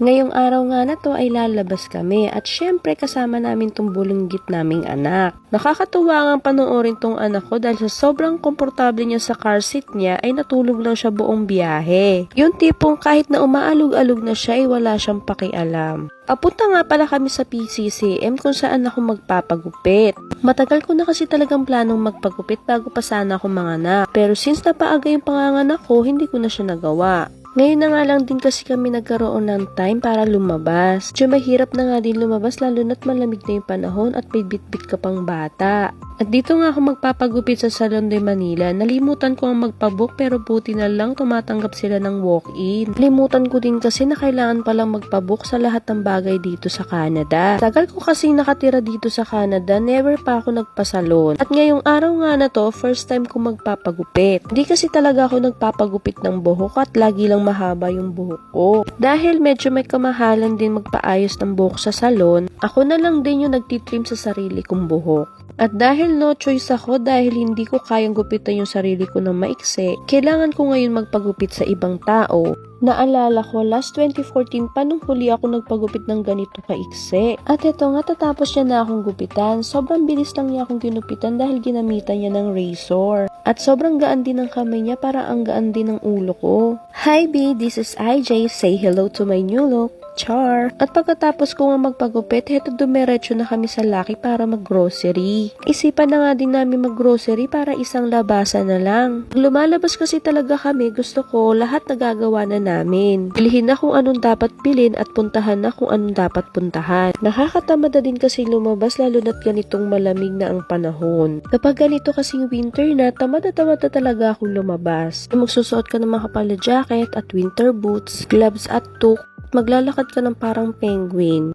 Ngayong araw nga na to ay lalabas kami at syempre kasama namin tong bulinggit naming anak. Nakakatuwa nga panoorin tong anak ko dahil sa sobrang komportable niya sa car seat niya ay natulog lang siya buong biyahe. Yung tipong kahit na umaalog-alog na siya ay wala siyang pakialam. Papunta nga pala kami sa PCCM kung saan ako magpapagupit. Matagal ko na kasi talagang planong magpagupit bago pa sana ako manganak. Pero since napaaga yung panganganak ko, hindi ko na siya nagawa. Ngayon na nga lang din kasi kami nagkaroon ng time para lumabas. Medyo mahirap na nga din lumabas lalo na't malamig na yung panahon at may bitbit ka pang bata. At dito nga ako magpapagupit sa Salon de Manila. Nalimutan ko ang magpabook pero buti na lang tumatanggap sila ng walk-in. Nalimutan ko din kasi na kailangan palang magpabook sa lahat ng bagay dito sa Canada. Tagal ko kasi nakatira dito sa Canada, never pa ako nagpasalon. At ngayong araw nga na to, first time ko magpapagupit. Hindi kasi talaga ako nagpapagupit ng buhok at lagi lang mahaba yung buhok ko. Dahil medyo may kamahalan din magpaayos ng buhok sa salon, ako na lang din yung nagtitrim sa sarili kong buhok. At dahil no choice ako dahil hindi ko kayang gupitan yung sarili ko ng maikse, kailangan ko ngayon magpagupit sa ibang tao. Naalala ko, last 2014 pa nung huli ako nagpagupit ng ganito kaikse. At eto nga, tatapos niya na akong gupitan. Sobrang bilis lang niya akong ginupitan dahil ginamitan niya ng razor. At sobrang gaan din ng kamay niya para ang gaan din ng ulo ko. Hi B, this is IJ. Say hello to my new look. Char. At pagkatapos ko nga magpagupit, heto dumiretso na kami sa Lucky para maggrocery. Isipan na nga din namin maggrocery para isang labasan na lang. Lumalabas kasi talaga kami, gusto ko lahat nagagawa na namin. Bilhin na kung anong dapat bilhin at puntahan na kung anong dapat puntahan. Nakakatamad na din kasi lumabas lalo na't ganitong malamig na ang panahon. Kapag ganito kasing winter na, tamad na tamad na talaga akong lumabas. Magsusuot ka ng makapal na jacket at winter boots, gloves at toque, maglalakad ka ng parang penguin.